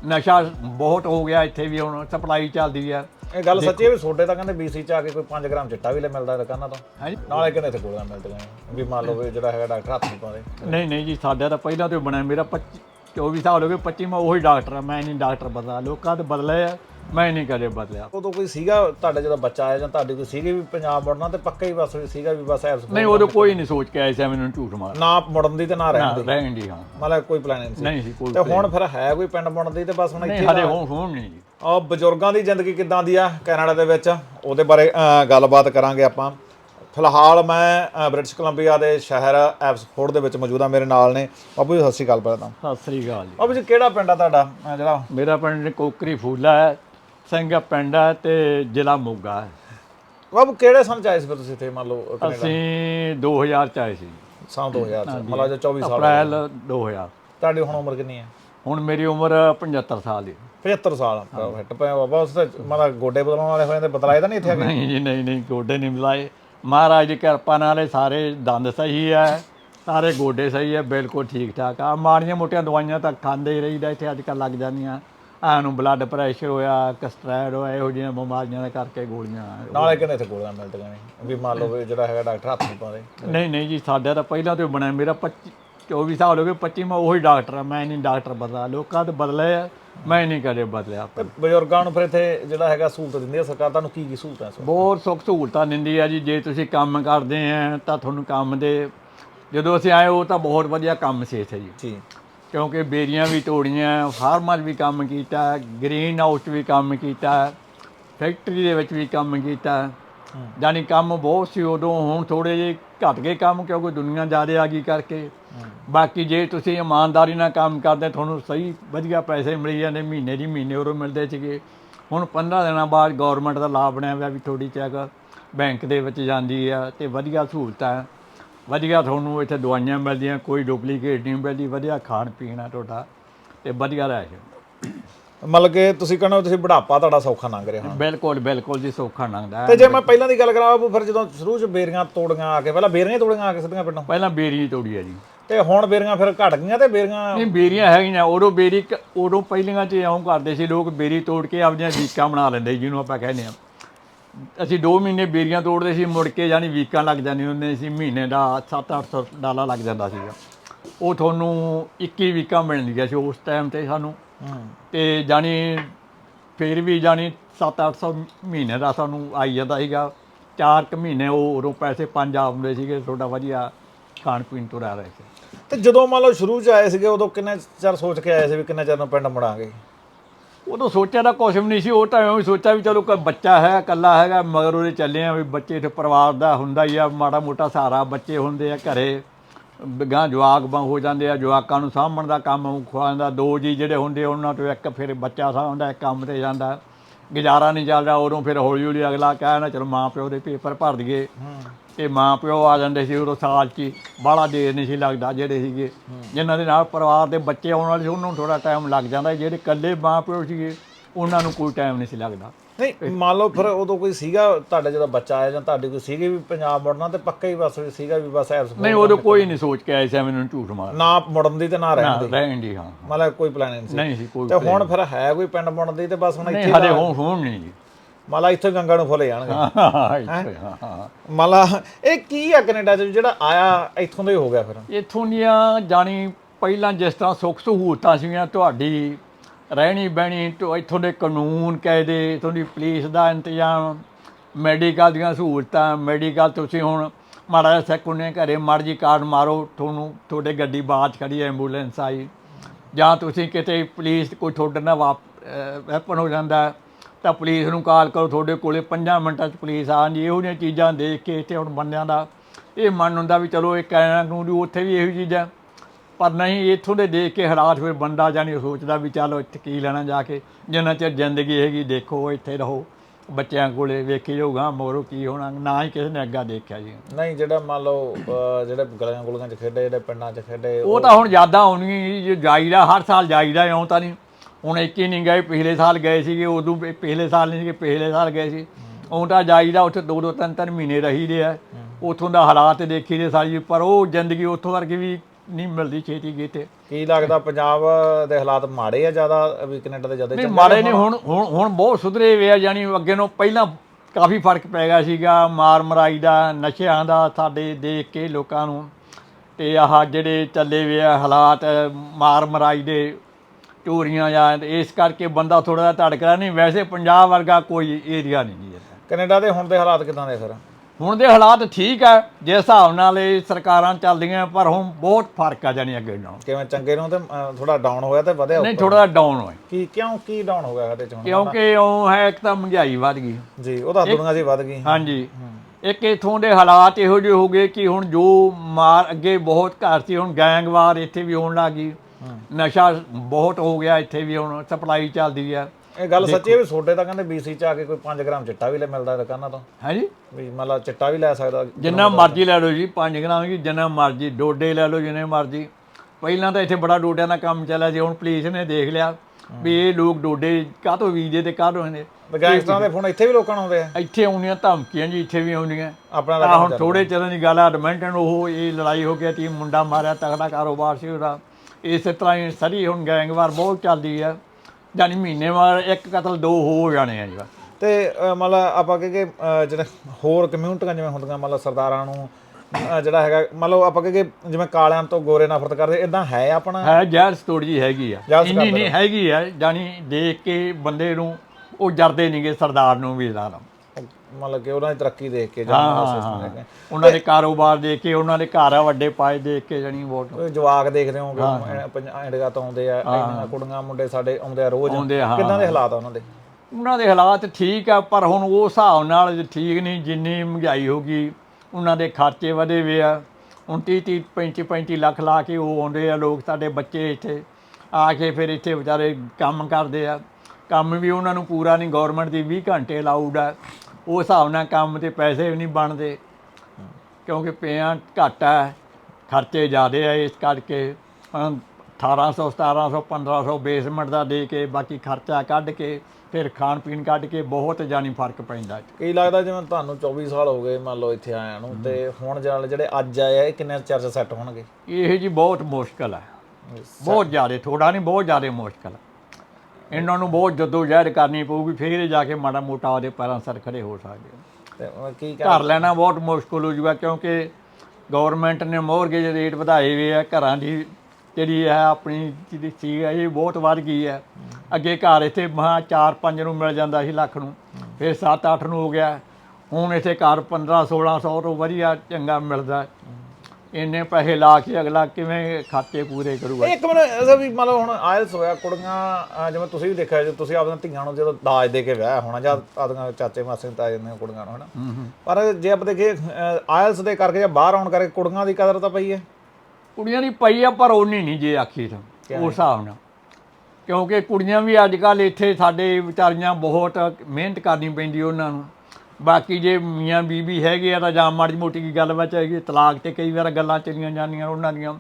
ਨਸ਼ਾ ਬਹੁਤ ਹੋ ਗਿਆ ਇੱਥੇ ਵੀ ਹੁਣ ਸਪਲਾਈ ਚੱਲਦੀ ਆ। ਇਹ ਗੱਲ ਸੱਚੀ ਹੈ ਵੀ ਸੋਡੇ ਤਾਂ ਕਹਿੰਦੇ BC ਚ ਆ ਕੇ ਕੋਈ 5 ਗ੍ਰਾਮ ਚਿੱਟਾ ਵੀ ਲੈ ਮਿਲਦਾ ਦੁਕਾਨਾਂ ਤੋਂ। ਹਾਂਜੀ। ਨਾਲੇ ਕਹਿੰਦੇ ਇੱਥੇ ਗੋਲੀਆਂ ਮਿਲਦੀਆਂ ਵੀ ਮੰਨ ਲਓ ਵੀ ਜਿਹੜਾ ਹੈਗਾ ਡਾਕਟਰ ਹੱਥ ਨਹੀਂ ਪਾਉਂਦੇ। ਨਹੀਂ ਨਹੀਂ ਜੀ ਸਾਡਾ ਤਾਂ ਪਹਿਲਾਂ ਤੋਂ ਬਣਿਆ। ਮੇਰਾ 25 24 ਸਾਲ ਹੋ ਗਏ 25 ਮੈਂ ਉਹੀ ਡਾਕਟਰ ਆ ਮੈਂ ਨਹੀਂ ਡਾਕਟਰ ਬਦਲਾ ਲੋਕਾਂ ਤੇ ਬਦਲੇ ਆ। ਮੈਂ ਨਹੀਂ ਕਦੇ ਬਦਲਿਆ। ਉਦੋਂ ਕੋਈ ਸੀਗਾ ਤੁਹਾਡਾ ਜਦੋਂ ਬੱਚਾ ਆਇਆ ਜਾਂ ਤੁਹਾਡੀ ਕੋਈ ਸੀਗੀ ਵੀ ਪੰਜਾਬ ਮੁੜਨਾ ਤੇ ਪੱਕਾ ਹੀ ਬਸ ਸੀਗਾ ਵੀ ਬਸ ਐਬਸ ਨਹੀਂ ਉਦੋਂ ਕੋਈ ਨਹੀਂ ਸੋਚ ਕੇ ਆਇਆ ਸੀ ਮੈਨੂੰ ਝੂਠ ਮਾਰ। ਨਾ ਮੁੜਨ ਦੀ ਤੇ ਨਾ ਰਹਿਣ ਦੀ। ਰਹਿਣ ਦੀ ਹਾਂ। ਮਤਲਬ ਕੋਈ ਪਲਾਨ ਨਹੀਂ ਸੀ। ਨਹੀਂ ਸੀ ਕੋਈ ਤੇ ਹੁਣ ਫਿਰ ਹੈ ਕੋਈ ਪਿੰਡ ਮੁੜਨ ਦੀ ਤੇ ਬਸ ਹੁਣ ਇੱਥੇ ਹਲੇ ਹੁਣ ਹੁਣ ਨਹੀਂ ਜੀ। ਆ ਬਜ਼ੁਰਗਾਂ ਦੀ ਜ਼ਿੰਦਗੀ ਕਿੱਦਾਂ ਦੀ ਆ ਕੈਨੇਡਾ ਦੇ ਵਿੱਚ? ਉਹਦੇ ਬਾਰੇ ਗੱਲਬਾਤ ਕਰਾਂਗੇ ਆਪਾਂ। ਫਿਲਹਾਲ ਮੈਂ ਬ੍ਰਿਟਿਸ਼ ਕੋਲੰਬੀਆ ਦੇ ਸ਼ਹਿਰ ਐਬਸਫੋਰਡ ਦੇ ਵਿੱਚ ਮੌਜੂਦ ਆ ਮੇਰੇ ਨਾਲ ਨੇ। ਬਾਬੂ ਜੀ ਸਤਿ ਸ਼੍ਰੀ ਅਕਾਲ ਪਹਿਲਾਂ ਤਾਂ। ਸਤਿ ਸ੍ਰੀ ਅਕਾਲ ਜੀ। ਬਾਬੂ ਜੀ ਕਿਹੜਾ ਪਿੰਡ ਆ ਤੁਹਾਡਾ? ਜਿਹੜਾ ਮੇਰਾ ਪਿੰਡ ਕੋਕਰੀ ਫੂਲਾ ਹੈ। ਸਿੰਘਾ ਪਿੰਡ ਹੈ ਤੇ ਜ਼ਿਲ੍ਹਾ ਮੋਗਾ ਹੈ ਬਾਬੂ ਕਿਹੜੇ ਸਾਲ ਚ ਆਏ ਸੀ ਫਿਰ ਤੁਸੀਂ ਇੱਥੇ ਮੰਨ ਲਓ ਕੈਨੇਡਾ? ਅਸੀਂ 2000 ਚ ਆਏ ਸੀ। ਸਾਲ 2000 ਚ ਮਤਲਬ ਜੋ 24 ਸਾਲ ਅਪ੍ਰੈਲ 2000 ਤੁਹਾਡੀ ਹੁਣ ਉਮਰ ਕਿੰਨੀ ਹੈ? ਹੁਣ ਮੇਰੀ ਉਮਰ 75 ਸਾਲ ਦੀ। 75 ਸਾਲ ਹਿੱਟ ਪਿਆ ਬਾਬਾ ਉਸ ਤੇ ਮਤਲਬ ਗੋਡੇ ਬਦਲਾਉਣ ਵਾਲੇ ਹੋਏ ਤੇ ਬਦਲਾਏ ਤਾਂ ਨਹੀਂ ਇੱਥੇ ਆ ਕੇ? ਨਹੀਂ ਜੀ ਨਹੀਂ ਨਹੀਂ ਗੋਡੇ ਨਹੀਂ ਮਿਲਾਏ ਮਹਾਰਾਜ ਦੀ ਕਿਰਪਾ ਨਾਲ ਇਹ ਸਾਰੇ ਦੰਦ ਸਹੀ ਹੈ ਸਾਰੇ ਗੋਡੇ ਸਹੀ ਹੈ ਬਿਲਕੁਲ ਠੀਕ ਠਾਕ ਆ। ਮਾੜੀਆਂ ਮੋਟੀਆਂ ਦਵਾਈਆਂ ਤਾਂ ਖਾਂਦੇ ਹੀ ਰਹੀਦਾ ਇੱਥੇ ਅੱਜ ਕੱਲ੍ਹ ਲੱਗ ਜਾਂਦੀਆਂ। ਆ ਨੂੰ ਬਲੱਡ ਪ੍ਰੈਸ਼ਰ ਹੋਇਆ ਕਸਟਰੋਇਡ ਹੋਇਆ ਇਹੋ ਜਿਹੀਆਂ ਬਿਮਾਰੀਆਂ ਦੇ ਕਰਕੇ ਗੋਲੀਆਂ। ਨਾਲੇ ਕਹਿੰਦੇ ਇੱਥੇ ਗੋਲੀਆਂ ਮਿਲਦੀਆਂ ਨੇ? ਵੀ ਮੰਨ ਲਓ ਵੀ ਜਿਹੜਾ ਹੈਗਾ ਡਾਕਟਰ ਹੱਥ ਨਹੀਂ ਪਾਉਂਦੇ। ਨਹੀਂ ਨਹੀਂ ਜੀ ਸਾਡਾ ਤਾਂ ਪਹਿਲਾਂ ਤੋਂ ਬਣਿਆ। ਮੇਰਾ 25 24 ਸਾਲ ਹੋ ਗਏ 25 ਮੈਂ ਉਹੀ ਡਾਕਟਰ ਆ ਮੈਂ ਨਹੀਂ ਡਾਕਟਰ ਬਦਲਾ ਲੋਕਾਂ ਤੇ ਬਦਲੇ ਆ ਮੈਂ ਨਹੀਂ ਕਦੇ ਬਦਲਿਆ ਤੇ ਬਜ਼ੁਰਗਾਂ ਨੂੰ ਫਿਰ ਇੱਥੇ ਜਿਹੜਾ ਹੈਗਾ ਸਹੂਲਤ ਦਿੰਦੀ ਹੈ ਸਰਕਾਰ ਤੁਹਾਨੂੰ ਕੀ ਕੀ ਸਹੂਲਤਾਂ ਇਸ ਬਹੁਤ ਸੁੱਖ ਸਹੂਲਤਾਂ ਦਿੰਦੀ ਆ ਜੀ। ਜੇ ਤੁਸੀਂ ਕੰਮ ਕਰਦੇ ਆ ਤਾਂ ਤੁਹਾਨੂੰ ਕੰਮ ਦੇ ਜਦੋਂ ਅਸੀਂ ਆਏ ਉਹ ਤਾਂ ਬਹੁਤ ਵਧੀਆ ਕੰਮ ਸੀ ਇੱਥੇ ਜੀ। ਜੀ। ਕਿਉਂਕਿ ਬੇਰੀਆਂ ਵੀ ਤੋੜੀਆਂ ਫਾਰਮਰ ਵੀ ਕੰਮ ਕੀਤਾ ਗ੍ਰੀਨ ਹਾਊਸ 'ਚ ਵੀ ਕੰਮ ਕੀਤਾ ਫੈਕਟਰੀ ਦੇ ਵਿੱਚ ਵੀ ਕੰਮ ਕੀਤਾ। ਯਾਨੀ ਕੰਮ ਬਹੁਤ ਸੀ ਉਦੋਂ ਹੁਣ ਥੋੜੇ ਜਿਹੇ ਘਟ ਗਏ ਕੰਮ ਕਿਉਂਕਿ ਦੁਨੀਆ ਜ਼ਿਆਦਾ ਆ ਗਈ ਕਰਕੇ। ਬਾਕੀ ਜੇ ਤੁਸੀਂ ਇਮਾਨਦਾਰੀ ਨਾਲ ਕੰਮ ਕਰਦੇ ਤੁਹਾਨੂੰ ਸਹੀ ਵਧੀਆ ਪੈਸੇ ਮਿਲ ਜਾਂਦੇ ਮਹੀਨੇ ਦੀ ਮਹੀਨੇ ਉਰੋਂ ਮਿਲਦੇ ਸੀਗੇ। ਹੁਣ 15 ਦਿਨਾਂ ਬਾਅਦ ਗਵਰਨਮੈਂਟ ਦਾ ਲਾਭ ਬਣਿਆ ਹੋਇਆ ਵੀ ਥੋੜੀ ਚੈੱਕ ਬੈਂਕ ਦੇ ਵਿੱਚ ਜਾਂਦੀ ਆ ਤੇ ਵਧੀਆ ਸਹੂਲਤਾਂ। ਵਧੀਆ ਤੁਹਾਨੂੰ ਇੱਥੇ ਦਵਾਈਆਂ ਮਿਲਦੀਆਂ ਕੋਈ ਡੁਪਲੀਕੇਟ ਨਹੀਂ ਮਿਲਦੀ ਵਧੀਆ ਖਾਣ ਪੀਣ ਆ ਤੁਹਾਡਾ ਤੇ ਵਧੀਆ ਰਹਿ ਮਤਲਬ ਕਿ ਤੁਸੀਂ ਕਹਿੰਦੇ ਹੋ ਤੁਸੀਂ ਬੁਢਾਪਾ ਤੁਹਾਡਾ ਸੌਖਾ ਲੰਘ ਰਿਹਾ। ਬਿਲਕੁਲ ਬਿਲਕੁਲ ਜੀ ਸੌਖਾ ਲੰਘਦਾ। ਤੇ ਜੇ ਮੈਂ ਪਹਿਲਾਂ ਦੀ ਗੱਲ ਕਰਾਂ ਬਾਬੂ ਫਿਰ ਜਦੋਂ ਸ਼ੁਰੂ ਚ ਬੇਰੀਆਂ ਤੋੜੀਆਂ ਆ ਕੇ ਪਹਿਲਾਂ ਬੇਰੀਆਂ ਹੀ ਤੋੜੀਆਂ ਆ ਕੇ ਸਿੱਧੀਆਂ ਪਿੰਡੋਂ? ਪਹਿਲਾਂ ਬੇਰੀ ਤੋੜੀ ਆ ਜੀ। ਤੇ ਹੁਣ ਬੇਰੀਆਂ ਫਿਰ ਘਟ ਗਈਆਂ ਤੇ ਬੇਰੀਆਂ ਨਹੀਂ ਬੇਰੀਆਂ ਹੈਗੀਆਂ ਉਦੋਂ ਬੇਰੀ ਉਦੋਂ ਪਹਿਲੀਆਂ ਚ ਇਉਂ ਕਰਦੇ ਸੀ ਲੋਕ ਬੇਰੀ ਤੋੜ ਕੇ ਆਪਣੀਆਂ ਵੀਕਾਂ ਬਣਾ ਲੈਂਦੇ ਜਿਹਨੂੰ ਆਪਾਂ ਕਹਿੰਦੇ ਆ ਅਸੀਂ 2 ਮਹੀਨੇ ਬੇਰੀਆਂ ਤੋੜਦੇ ਸੀ ਮੁੜ ਕੇ ਜਾਨੀ ਵੀਕਾਂ ਲੱਗ ਜਾਂਦੀਆਂ ਹੁੰਦੀਆਂ ਸੀ ਮਹੀਨੇ ਦਾ 7-800 ਡਾਲਰ ਲੱਗ ਜਾਂਦਾ ਸੀਗਾ। ਉਹ ਤੁਹਾਨੂੰ 21 ਵੀਕਾਂ ਮਿਲਣਗੀਆਂ ਸੀ ਉਸ ਟਾਈਮ ਤੇ ਸਾਨੂੰ। ਤੇ ਜਾਨੀ ਫਿਰ ਵੀ ਜਾਨੀ 7-800 ਮਹੀਨੇ ਦਾ ਸਾਨੂੰ ਆਈ ਜਾਂਦਾ ਸੀਗਾ। ਚਾਰ ਕੁ ਮਹੀਨੇ ਉਹ ਉਦੋਂ ਪੈਸੇ ਪੰਜ ਆਉਂਦੇ ਸੀਗੇ ਤੁਹਾਡਾ ਵਧੀਆ ਖਾਣ ਪੀਣ ਤੋਂ ਰਹਿ ਰਹੇ ਸੀ। ਤੇ ਜਦੋਂ ਮੰਨ ਲਓ ਸ਼ੁਰੂ ਚ ਆਏ ਸੀਗੇ ਉਦੋਂ ਕਿੰਨੇ ਚਿਰ ਸੋਚ ਕੇ ਆਏ ਸੀ ਵੀ ਕਿੰਨੇ ਚਿਰ ਨੂੰ ਪਿੰਡ ਮੁੜਾਂਗੇ? ਉਦੋਂ ਸੋਚਿਆ ਤਾਂ ਕੁਛ ਵੀ ਨਹੀਂ ਸੀ ਉਹ ਤਾਂ ਐਵੇਂ ਹੀ ਸੋਚਿਆ ਵੀ ਚਲੋ ਕੋਈ ਬੱਚਾ ਹੈ ਇਕੱਲਾ ਹੈਗਾ ਮਗਰ ਉਹਦੇ ਚੱਲੇ ਆ ਵੀ ਬੱਚੇ ਤੇ ਪਰਿਵਾਰ ਦਾ ਹੁੰਦਾ ਹੀ ਆ ਮਾੜਾ ਮੋਟਾ ਸਹਾਰਾ ਬੱਚੇ ਹੁੰਦੇ ਆ ਘਰੇ ਗਾਂ ਜਵਾਕ ਬੰ ਹੋ ਜਾਂਦੇ ਆ ਜਵਾਕਾਂ ਨੂੰ ਸਾਂਭਣ ਦਾ ਕੰਮ ਖਵਾਉਣ ਦਾ ਦੋ ਜੀ ਜਿਹੜੇ ਹੁੰਦੇ ਆ, ਉਹਨਾਂ ਤੋਂ ਇੱਕ ਫਿਰ ਬੱਚਾ ਸਾਂਭਦਾ ਇੱਕ ਕੰਮ ਤੇ ਜਾਂਦਾ। ਗੁਜ਼ਾਰਾ ਨਹੀਂ ਚੱਲਦਾ ਉਦੋਂ ਫਿਰ ਹੌਲੀ ਹੌਲੀ ਅਗਲਾ ਕਹਿੰਦਾ ਚਲੋ ਮਾਂ ਪਿਓ ਦੇ ਪੇਪਰ ਭਰ ਦਈਏ। ਤੇ ਮਾਂ ਪਿਓ ਆ ਜਾਂਦੇ ਸੀ ਉਦੋਂ ਸਾਲ 'ਚ ਬਾਹਲਾ ਦੇਰ ਨਹੀਂ ਸੀ ਲੱਗਦਾ ਜਿਹੜੇ ਸੀਗੇ। ਜਿਨ੍ਹਾਂ ਦੇ ਨਾਲ ਪਰਿਵਾਰ ਦੇ ਬੱਚੇ ਆਉਣ ਵਾਲੇ ਸੀ ਉਹਨਾਂ ਨੂੰ ਥੋੜਾ ਟਾਈਮ ਲੱਗ ਜਾਂਦਾ। ਜਿਹੜੇ ਇਕੱਲੇ ਮਾਂ ਪਿਓ ਸੀਗੇ ਉਹਨਾਂ ਨੂੰ ਕੋਈ ਟਾਈਮ ਨਹੀਂ ਸੀ ਲੱਗਦਾ। ਨਹੀਂ ਮੰਨ ਲਓ ਫਿਰ ਉਦੋਂ ਕੋਈ ਸੀਗਾ ਤੁਹਾਡੇ ਜਦੋਂ ਬੱਚਾ ਆਇਆ ਜਾਂ ਤੁਹਾਡੀ ਕੋਈ ਸੀਗੀ ਵੀ ਪੰਜਾਬ ਮੁੜਨਾ ਤੇ ਪੱਕਾ ਹੀ ਬਸ ਵੀ ਸੀਗਾ ਵੀ ਬਸ ਐਸ ਨਹੀਂ ਉਦੋਂ ਕੋਈ ਨਹੀਂ ਸੋਚ ਕੇ ਆਇਆ ਸੀ ਮੈਨੂੰ ਝੂਠ ਮਾਰ। ਨਾ ਮੁੜਨ ਦੀ ਤੇ ਨਾ ਰਹਿਣ ਦੀ। ਰਹਿਣ ਦੀ ਹਾਂ ਮਤਲਬ ਕੋਈ ਪਲਾਨ ਨਹੀਂ ਸੀ। ਨਹੀਂ ਸੀ ਕੋਈ ਤੇ ਹੁਣ ਫਿਰ ਹੈ ਕੋਈ ਪਿੰਡ ਮੁੜਨ ਦੀ ਤੇ ਬਸ ਹੁਣ ਨਹੀਂ ਇੱਥੇ ਹਲੇ ਹੁਣ ਹੁਣ ਨਹੀਂ ਜੀ। ਮਤਲਬ ਇੱਥੇ ਗੰਗਾ ਨੂੰ ਫੁੱਲੇ ਜਾਣਗੇ ਹਾਂ ਇੱਥੇ, ਹਾਂ, ਇਹ ਕੀ ਆ ਕੈਨੇਡਾ ਚ ਜਿਹੜਾ ਆਇਆ ਇੱਥੋਂ ਦਾ ਹੀ ਹੋ ਗਿਆ ਫਿਰ? ਇਥੋਂ ਦੀਆਂ ਜਾਣੀ ਪਹਿਲਾਂ ਜਿਸ ਤਰ੍ਹਾਂ ਸੁੱਖ ਸਹੂਲਤਾਂ ਸੀਗੀਆਂ ਤੁਹਾਡੀ ਰਹਿਣੀ ਬਹਿਣੀ ਤੋਂ ਇੱਥੋਂ ਦੇ ਕਾਨੂੰਨ ਕਾਇਦੇ, ਇੱਥੋਂ ਦੀ ਪੁਲਿਸ ਦਾ ਇੰਤਜ਼ਾਮ, ਮੈਡੀਕਲ ਦੀਆਂ ਸਹੂਲਤਾਂ, ਮੈਡੀਕਲ ਤੁਸੀਂ ਹੁਣ ਮਾੜਾ ਜਿਹਾ ਸੈਕੁੰਨੇ ਘਰੇ ਮਰਜ਼ੀ ਕਾਰਡ ਮਾਰੋ, ਤੁਹਾਨੂੰ ਤੁਹਾਡੇ ਗੱਡੀ ਬਾਅਦ 'ਚ ਖੜੀ ਐਂਬੂਲੈਂਸ ਆਈ। ਜਾਂ ਤੁਸੀਂ ਕਿਤੇ ਪੁਲਿਸ ਕੋਈ ਤੁਹਾਡੇ ਨਾਲ ਵੈਪਨ ਹੋ ਜਾਂਦਾ, ਤਾਂ ਪੁਲਿਸ ਨੂੰ ਕਾਲ ਕਰੋ, ਤੁਹਾਡੇ ਕੋਲੇ 5 ਮਿੰਟਾਂ 'ਚ ਪੁਲਿਸ ਆ ਜਾਂਦੀ, ਇਹੋ ਜਿਹੀਆਂ ਚੀਜ਼ਾਂ ਦੇਖ ਕੇ ਇੱਥੇ ਹੁਣ ਬੰਦਿਆਂ ਦਾ ਇਹ ਮਨ ਹੁੰਦਾ ਵੀ ਚਲੋ ਇਹ ਕਹਿਣਾ ਨੂੰ ਉੱਥੇ ਵੀ ਇਹੋ ਚੀਜ਼ਾਂ ਪਰ ਨਹੀਂ ਇੱਥੋਂ ਦੇ ਦੇਖ ਕੇ ਹਾਲਾਤ ਫਿਰ ਬੰਦਾ ਜਾਣੀ ਸੋਚਦਾ ਵੀ ਚਲੋ ਇੱਥੇ ਕੀ ਲੈਣਾ ਜਾ ਕੇ। ਜਿੰਨਾ ਚਿਰ ਜ਼ਿੰਦਗੀ ਹੈਗੀ ਦੇਖੋ ਇੱਥੇ ਰਹੋ। ਬੱਚਿਆਂ ਕੋਲੇ ਵੇਖੀ ਜਾਊਗਾ ਮੋਰੋ ਕੀ ਹੋਣਾ ਨਾ ਹੀ ਕਿਸੇ ਨੇ ਅੱਗਾ ਦੇਖਿਆ ਜੀ। ਨਹੀਂ ਜਿਹੜਾ ਮੰਨ ਲਓ ਜਿਹੜੇ ਗਲੀਆਂ ਗੁਲੀਆਂ ਚ ਖੇਡੇ ਜਿਹੜੇ ਪਿੰਡਾਂ ਚ ਖੇਡੇ ਉਹ ਤਾਂ ਹੁਣ ਯਾਦਾਂ ਆਉਣਗੀਆਂ ਜੇ ਜਾਈਦਾ ਹਰ ਸਾਲ ਜਾਈਦਾ ਇਉਂ ਤਾਂ ਨਹੀਂ। ਹੁਣ ਇੱਕ ਹੀ ਨਹੀਂ ਗਏ ਪਿਛਲੇ ਸਾਲ ਗਏ ਸੀਗੇ ਉਦੋਂ ਪਿਛਲੇ ਸਾਲ ਨਹੀਂ ਸੀਗੇ ਪਿਛਲੇ ਸਾਲ ਗਏ ਸੀ। ਉਹ ਤਾਂ ਜਾਈਦਾ ਉੱਥੇ ਦੋ ਦੋ ਤਿੰਨ ਤਿੰਨ ਮਹੀਨੇ ਰਹੀਦੇ ਆ। ਉੱਥੋਂ ਦਾ ਹਾਲਾਤ ਦੇਖੀ ਦੇ ਸਾਰੀ ਪਰ ਉਹ ਜ਼ਿੰਦਗੀ ਉੱਥੋਂ ਵਰਗੀ ਵੀ ਨਹੀਂ ਮਿਲਦੀ ਛੇਤੀ ਕਿਤੇ ਕੀ ਲੱਗਦਾ ਪੰਜਾਬ ਦੇ ਹਾਲਾਤ ਮਾੜੇ ਆ ਜ਼ਿਆਦਾ ਵੀ ਕੈਨੇਡਾ ਦੇ ਜ਼ਿਆਦਾ ਨਹੀਂ ਮਾੜੇ ਨੇ ਹੁਣ? ਹੁਣ ਹੁਣ ਬਹੁਤ ਸੁਧਰੇ ਵੇ ਆ ਜਾਨੀ ਅੱਗੇ ਨੂੰ ਪਹਿਲਾਂ ਕਾਫੀ ਫ਼ਰਕ ਪੈ ਗਿਆ ਸੀਗਾ ਮਾਰ ਮਰਾਈ ਦਾ ਨਸ਼ਿਆਂ ਦਾ ਸਾਡੇ ਦੇਖ ਕੇ ਲੋਕਾਂ ਨੂੰ। ਤੇ ਆਹ ਜਿਹੜੇ ਚੱਲੇ ਵੇ ਆ ਹਾਲਾਤ ਮਾਰ ਮਰਾਈ ਦੇ ਚੋਰੀਆਂ ਜਾਂ ਇਸ ਕਰਕੇ ਬੰਦਾ ਥੋੜਾ ਜਿਹਾ ਧੜਕਦਾ ਨਹੀਂ। ਵੈਸੇ ਪੰਜਾਬ ਵਰਗਾ ਕੋਈ ਏਰੀਆ ਨਹੀਂ ਜੀ। ਕੈਨੇਡਾ ਦੇ ਹੁਣ ਦੇ ਹਾਲਾਤ ਕਿਦਾਂ ਦੇ ਫਿਰ? ਹੁਣ ਦੇ ਹਾਲਾਤ ਠੀਕ ਆ ਜਿਸ ਹਿਸਾਬ ਨਾਲ ਇਹ ਸਰਕਾਰਾਂ ਚੱਲਦੀਆਂ ਪਰ ਹੁਣ ਬਹੁਤ ਫ਼ਰਕ ਆ ਜਾਨੀ ਅੱਗੇ ਨਾਲੋਂ। ਕਿਵੇਂ ਚੰਗੇ ਨੂੰ ਤੇ ਥੋੜਾ ਡਾਊਨ ਹੋਇਆ ਤੇ ਵਧਿਆ ਨਹੀਂ। ਥੋੜਾ ਡਾਊਨ ਹੋਏ ਕੀ ਕਿਉਂ ਕੀ ਡਾਊਨ ਹੋ ਗਿਆ ਇਹਦੇ ਚ ਹੁਣ? ਕਿਉਂਕਿ ਉਹ ਹੈ ਇੱਕ ਤਾਂ ਮਹਿੰਗਾਈ ਵੱਧ ਗਈ। ਜੀ ਉਹਦਾ ਦੁਨੀਆ ਜੀ ਵੱਧ ਗਈ। ਹਾਂਜੀ। ਇੱਕ ਇਥੋਂ ਦੇ ਹਾਲਾਤ ਇਹੋ ਜਿਹੇ ਹੋ ਗਏ ਕਿ ਹੁਣ ਜੋ ਮਾਰ ਅੱਗੇ ਬਹੁਤ ਘਰ ਸੀ ਹੁਣ ਗੈਂਗਵਾਰ ਇੱਥੇ ਵੀ ਹੋਣ ਲੱਗ ਨਸ਼ਾ ਬਹੁਤ ਹੋ ਗਿਆ ਇੱਥੇ ਵੀ ਹੁਣ ਸਪਲਾਈ ਚੱਲਦੀ ਆ। ਇਹ ਗੱਲ ਸੱਚੀ ਹੈ ਵੀ ਸੋਡੇ ਤਾਂ ਕਹਿੰਦੇ BC ਚ ਆ ਕੇ ਕੋਈ 5 ਗ੍ਰਾਮ ਚਿੱਟਾ ਵੀ ਲੈ ਮਿਲਦਾ ਦੁਕਾਨਾਂ ਤੋਂ। ਹਾਂਜੀ। ਵੀ ਮਤਲਬ ਚਿੱਟਾ ਵੀ ਲੈ ਸਕਦਾ ਜਿੰਨਾ ਮਰਜ਼ੀ ਲੈ ਲਓ ਜੀ 5 ਗ੍ਰਾਮ ਕੀ ਜਿੰਨਾ ਮਰਜ਼ੀ ਡੋਡੇ ਲੈ ਲਓ ਜਿੰਨੇ ਮਰਜ਼ੀ। ਪਹਿਲਾਂ ਤਾਂ ਇੱਥੇ ਬੜਾ ਡੋਡਿਆਂ ਦਾ ਕੰਮ ਚੱਲਿਆ ਸੀ ਹੁਣ ਪੁਲਿਸ ਨੇ ਦੇਖ ਲਿਆ ਵੀ ਇਹ ਲੋਕ ਡੋਡੇ ਕਾਹਤੋਂ ਵੀਜੇ ਤੇ ਕਾਹਤੋਂ ਨੇ ਗੈਂਗਸਟਰਾਂ ਦੇ ਫੋਨ ਇੱਥੇ ਵੀ ਲੋਕਾਂ ਨੂੰ ਆਉਂਦੇ ਆ। ਇੱਥੇ ਆਉਂਦੀਆਂ ਧਮਕੀਆਂ ਜੀ ਇੱਥੇ ਵੀ ਆਉਂਦੀਆਂ। ਆਪਣਾ ਹੁਣ ਥੋੜੇ ਚਿਰਾਂ ਦੀ ਗੱਲ ਆ ਐਡਮਿੰਟਨ ਉਹ ਇਹ ਲੜਾਈ ਹੋ ਗਿਆ ਤੀ ਮੁੰਡਾ ਮਾਰਿਆ ਤਗੜਾ ਕਾਰੋਬਾਰ ਸੀ ਉਹਦਾ। ਇਸੇ ਤਰ੍ਹਾਂ ਹੀ ਸਰੀ ਹੁਣ ਗੈਂਗਵਾਰ ਬਹੁਤ ਚੱਲਦੀ ਆ। ਜਾਨੀ ਮਹੀਨੇ ਬਾਅਦ ਇੱਕ ਕਤਲ ਦੋ ਹੋ ਜਾਣੇ ਆ ਜੀ ਬਸ। ਤੇ ਮਤਲਬ ਆਪਾਂ ਕਹੇ ਕਿ ਜਿਹੜੇ ਹੋਰ ਕਮਿਊਨਿਟੀਆਂ ਜਿਵੇਂ ਹੁੰਦੀਆਂ ਮਤਲਬ ਸਰਦਾਰਾਂ ਨੂੰ ਜਿਹੜਾ ਹੈਗਾ ਮਤਲਬ ਆਪਾਂ ਕਹੇ ਕਿ ਜਿਵੇਂ ਕਾਲਿਆਂ ਤੋਂ ਗੋਰੇ ਨਫ਼ਰਤ ਕਰਦੇ ਇਦਾਂ ਹੈ ਆਪਣਾ? ਹੈ ਜ਼ਹਿਰ ਸਟੋਰੀ ਜੀ ਹੈਗੀ ਆ। ਜ਼ਹਿਰ ਇੰਨੀ ਨਹੀਂ ਹੈਗੀ ਆ ਜਾਨੀ ਦੇਖ ਕੇ ਬੰਦੇ ਨੂੰ ਉਹ ਜਰਦੇ ਨਹੀਂਗੇ ਸਰਦਾਰ ਨੂੰ ਵੀ ਲਾ ਲਓ ਮਤਲਬ ਕਿ ਉਹਨਾਂ ਦੀ ਤਰੱਕੀ ਦੇਖ ਕੇ ਹਾਂ ਜਾਂ ਹਾਂ ਸਿਸਟਮ ਦੇਖ ਹਾਂ ਉਹਨਾਂ ਦੇ ਕਾਰੋਬਾਰ ਦੇਖ ਕੇ ਉਹਨਾਂ ਦੇ ਘਰ ਆ ਵੱਡੇ ਪਾਏ ਦੇਖ ਕੇ ਜਾਨੀ ਵੋਟ। ਕੇ ਜਵਾਕ ਦੇਖਦੇ ਹੋਗੇ ਇੰਡੀਆ ਤੋਂ ਆਉਂਦੇ ਆ ਇੰਨੀਆਂ ਕੁੜੀਆਂ ਮੁੰਡੇ ਸਾਡੇ ਆਉਂਦੇ ਆ ਰੋਜ਼। ਆਉਂਦੇ ਆ, ਹਾਂ। ਕਿੱਦਾਂ ਦੇ ਹਾਲਾਤ ਆ ਉਹਨਾਂ ਦੇ? ਉਹਨਾਂ ਦੇ ਹਾਲਾਤ ਠੀਕ ਆ ਪਰ ਹੁਣ ਉਹ ਹਿਸਾਬ ਨਾਲ ਠੀਕ ਨਹੀਂ ਜਿੰਨੀ ਮਹਿੰਗਾਈ ਹੋ ਗਈ ਉਹਨਾਂ ਦੇ ਖਰਚੇ ਵਧੇ ਵੇ ਆ। ਹੁਣ 30 30 35 35 ਲੱਖ ਲਾ ਕੇ ਉਹ ਆਉਂਦੇ ਆ ਲੋਕ ਸਾਡੇ ਬੱਚੇ ਇੱਥੇ ਆ ਕੇ ਫਿਰ ਇੱਥੇ ਵਿਚਾਰੇ ਕੰਮ ਕਰਦੇ ਆ। ਕੰਮ ਵੀ ਉਹਨਾਂ ਨੂੰ ਪੂਰਾ ਨਹੀਂ ਗਵਰਨਮੈਂਟ ਦੀ 20 ਘੰਟੇ ਅਲਾਉਡ ਆ। ਉਹ ਹਿਸਾਬ ਨਾਲ ਕੰਮ ਤੇ ਪੈਸੇ ਵੀ ਨਹੀਂ ਬਣਦੇ। ਕਿਉਂਕਿ ਪਿਆਂ ਘੱਟ ਖਰਚੇ ਜ਼ਿਆਦੇ ਆ ਇਸ ਕਰਕੇ। ਹੁਣ 1800 1700 1500 ਬੇਸਮੈਂਟ ਦਾ ਦੇ ਕੇ ਬਾਕੀ ਖਰਚਾ ਕੱਢ ਕੇ ਫਿਰ ਖਾਣ ਪੀਣ ਕੱਢ ਕੇ ਬਹੁਤ ਜਾਨੀ ਫ਼ਰਕ ਪੈਂਦਾ। ਕੀ ਲੱਗਦਾ ਜਿਵੇਂ ਤੁਹਾਨੂੰ 24 ਸਾਲ ਹੋ ਗਏ ਮੰਨ ਲਓ ਇੱਥੇ ਆਇਆਂ ਨੂੰ ਤੇ ਹੁਣ ਜਿਹੜੇ ਜਿਹੜੇ ਅੱਜ ਆਏ ਆ ਇਹ ਕਿੰਨੇ ਚਿਰ ਚ ਸੈੱਟ ਹੋਣਗੇ? ਇਹ ਜੀ ਬਹੁਤ ਮੁਸ਼ਕਲ ਹੈ ਬਹੁਤ ਜ਼ਿਆਦਾ ਥੋੜਾ ਨਹੀਂ ਬਹੁਤ ਜ਼ਿਆਦਾ ਮੁਸ਼ਕਲ ਹੈ ਇਹਨਾਂ ਨੂੰ ਬਹੁਤ ਜਦੋਜਹਿਦ ਕਰਨੀ ਪਊਗੀ ਫਿਰ ਜਾ ਕੇ ਮਾੜਾ ਮੋਟਾ ਉਹਦੇ ਪੈਰਾਂ ਸਰ ਖੜੇ ਹੋ ਸਕਦੇ ਆ। ਕੀ ਘਰ ਲੈਣਾ ਬਹੁਤ ਮੁਸ਼ਕਲ ਹੋ ਜੂਗਾ ਕਿਉਂਕਿ ਗਵਰਨਮੈਂਟ ਨੇ ਮੋਰਗੇਜ ਰੇਟ ਵਧਾਏ ਹੋਏ ਆ ਘਰਾਂ ਦੀ ਜਿਹੜੀ ਹੈ ਆਪਣੀ ਜਿਹੜੀ ਸੀ ਹੈ ਇਹ ਬਹੁਤ ਵੱਧ ਗਈ ਹੈ। ਅੱਗੇ ਘਰ ਇੱਥੇ ਮਹਾ 4-5 ਨੂੰ ਮਿਲ ਜਾਂਦਾ ਸੀ ਲੱਖ ਨੂੰ ਫਿਰ 7-8 ਨੂੰ ਹੋ ਗਿਆ। ਹੁਣ ਇੱਥੇ ਘਰ 15 1600 ਤੋਂ ਵਧੀਆ ਚੰਗਾ ਮਿਲਦਾ। ਇੰਨੇ ਪੈਸੇ ਲਾ ਕੇ ਅਗਲਾ ਕਿਵੇਂ ਖਾਤੇ ਪੂਰੇ ਕਰੂਗਾ? ਇੱਕ ਮਿੰਟ ਐਸਾ ਵੀ ਮੰਨ ਲਓ ਹੁਣ ਆਇਲਸ ਹੋਇਆ ਕੁੜੀਆਂ ਅਹ ਜਿਵੇਂ ਤੁਸੀਂ ਵੀ ਦੇਖਿਆ ਜੇ ਤੁਸੀਂ ਆਪਣੀਆਂ ਧੀਆਂ ਨੂੰ ਜਦੋਂ ਦਾਜ ਦੇ ਕੇ ਵਿਆਹ ਹੋਣਾ ਜਾਂ ਆਪਣੀਆਂ ਚਾਚੇ ਮਾਸੇ ਨੂੰ ਤਾਏ ਦੀਆਂ ਕੁੜੀਆਂ ਨੂੰ ਹਨਾ? ਪਰ ਜੇ ਆਪਾਂ ਦੇਖੀਏ ਆਇਲਸ ਦੇ ਕਰਕੇ ਜਾਂ ਬਾਹਰ ਆਉਣ ਕਰਕੇ ਕੁੜੀਆਂ ਦੀ ਕਦਰ ਤਾਂ ਪਈ ਹੈ? ਕੁੜੀਆਂ ਦੀ ਪਈ ਆ ਪਰ ਉਹਨੀ ਨਹੀਂ ਜੇ ਆਖੀ ਤਾਂ ਉਸ ਹਿਸਾਬ ਨਾਲ। ਕਿਉਂਕਿ ਕੁੜੀਆਂ ਵੀ ਅੱਜ ਕੱਲ ਇੱਥੇ ਸਾਡੇ ਵਿਚਾਰੀਆਂ ਬਹੁਤ ਮਿਹਨਤ ਕਰਨੀ ਪੈਂਦੀ ਉਹਨਾਂ ਨੂੰ। ਬਾਕੀ ਜੇ ਮੀਆਂ ਬੀਬੀ ਹੈਗੇ ਆ ਤਾਂ ਜਾਂ ਮਾੜੀ ਮੋਟੀ ਕੀ ਗੱਲਬਾਤ ਹੈਗੀ, ਤਲਾਕ ਤੇ ਕਈ ਵਾਰ ਗੱਲਾਂ ਚੱਲੀਆਂ ਜਾਂਦੀਆਂ ਉਹਨਾਂ ਦੀਆਂ।